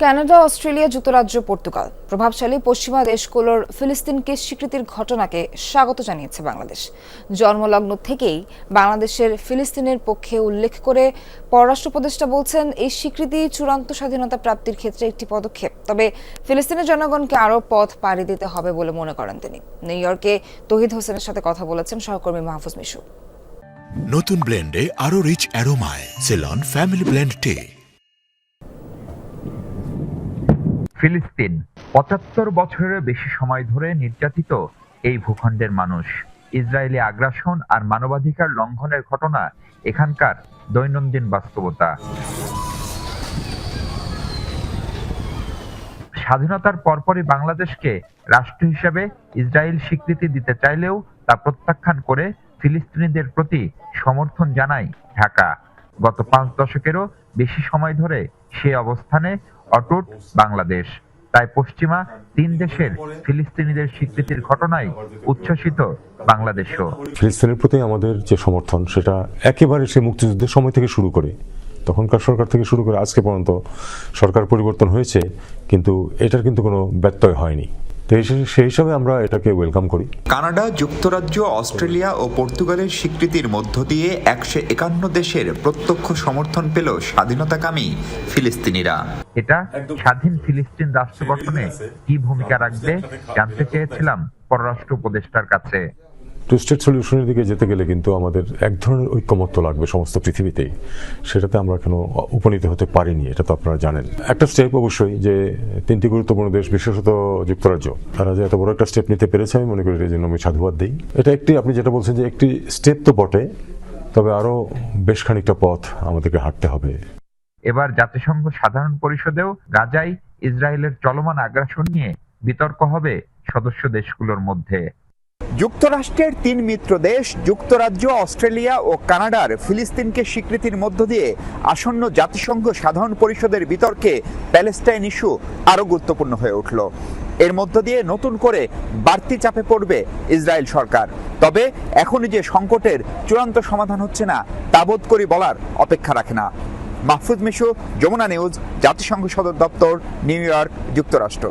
Canada, Australia, যুক্তরাজ্য, Portugal. প্রভাবশালী পশ্চিমা দেশগুলোর ফিলিস্তিনকে স্বীকৃতির ঘটনাকে স্বাগত জানিয়েছে বাংলাদেশ। জন্মলগ্ন থেকেই বাংলাদেশের ফিলিস্তিনের পক্ষে উল্লেখ করে পররাষ্ট্র উপদেষ্টা বলছেন, এই স্বীকৃতি চূড়ান্ত স্বাধীনতা প্রাপ্তির ক্ষেত্রে একটি পদক্ষেপ। তবে ফিলিস্তিনের জনগণকে আরও পথ পাড়ি দিতে হবে বলে মনে করেন তিনি। নিউ ইয়র্কে তহিদ হোসেনের সাথে কথা বলেছেন সহকর্মী মাহফুজ মিশু। নতুন ব্লেন্ডে আরও rich অ্যারোমায়। Ceylon, family blend tea. ফিলিস্তিন। পঁচাত্তর বছরের বেশি সময় ধরে নির্যাতিত এই ভূখণ্ডের মানুষ। ইসরায়েলি আগ্রাসন আর মানবাধিকার লঙ্ঘনের ঘটনা এখানকার দৈনন্দিন বাস্তবতা। স্বাধীনতার পরপরই বাংলাদেশকে রাষ্ট্র হিসেবে ইসরায়েল স্বীকৃতি দিতে চাইলেও তা প্রত্যাখ্যান করে ফিলিস্তিনিদের প্রতি সমর্থন জানায় ঢাকা। গত পাঁচ দশকেরও বেশি সময় ধরে সে অবস্থানে অটুট বাংলাদেশ। তাই পশ্চিমা তিন দেশের ফিলিস্তিনিদের স্বীকৃতির ঘটনায় উচ্ছ্বসিত বাংলাদেশও। ফিলিস্তিনের প্রতি আমাদের যে সমর্থন, সেটা একেবারে সে মুক্তিযুদ্ধের সময় থেকে শুরু করে। তখনকার সরকার থেকে শুরু করে আজকে পর্যন্ত সরকার পরিবর্তন হয়েছে, কিন্তু এটার কিন্তু কোনো ব্যত্যয় হয়নি। তো সেই হিসাবে আমরা এটাকে ওয়েলকাম করি। কানাডা যুক্তরাজ্য অস্ট্রেলিয়া ও পর্তুগালের স্বীকৃতির মধ্য দিয়ে একশো একান্ন দেশের প্রত্যক্ষ সমর্থন পেল স্বাধীনতাকামী ফিলিস্তিনিরা। এটা স্বাধীন ফিলিস্তিন রাষ্ট্র গঠনে কি ভূমিকা রাখবে জানতে চেয়েছিলাম পররাষ্ট্র উপদেষ্টার কাছে। টু স্টেট সলিউশনের দিকে যেতে গেলে কিন্তু আমাদের এক ধরনের ঐক্যমত্য লাগবে সমস্ত পৃথিবীতেই। সেটাতে আমরা কেন উপনীত হতে পারিনি, এটা তো আপনারা জানেন। একটা স্টেপ অবশ্যই যে তিনটি গুরুত্বপূর্ণ দেশ, বিশেষত যুক্তরাজ্য, তারা যে এত বড় একটা স্টেপ নিতে পেরেছে, আমি মনে করি এর জন্য আমি সাধুবাদ দিই। এটা একটি, আপনি যেটা বলছেন যে একটি স্টেপ তো বটে, তবে আরও বেশ খানিকটা পথ আমাদেরকে হাঁটতে হবে। এবার জাতিসংঘ সাধারণ পরিষদেও গাজায় ইসরায়েলের চলমান আগ্রাসন নিয়ে বিতর্ক হবে সদস্য দেশগুলোর মধ্যে। যুক্তরাষ্ট্রের তিন মিত্র দেশ, যুক্তরাজ্য, অস্ট্রেলিয়া ও কানাডার ফিলিস্তিনকে স্বীকৃতির মধ্য দিয়ে আসন্ন জাতিসংঘ সাধারণ পরিষদের বিতর্কে প্যালেস্টাইন ইস্যু আরও গুরুত্বপূর্ণ হয়ে উঠল। এর মধ্য দিয়ে নতুন করে বাড়তি চাপে পড়বে ইসরায়েল সরকার। তবে এখনই যে সংকটের চূড়ান্ত সমাধান হচ্ছে না, তা বোধ করি বলার অপেক্ষা রাখে না। মাহফুজ মিশু, যমুনা নিউজ, জাতিসংঘ সদর দপ্তর, নিউ ইয়র্ক, যুক্তরাষ্ট্র।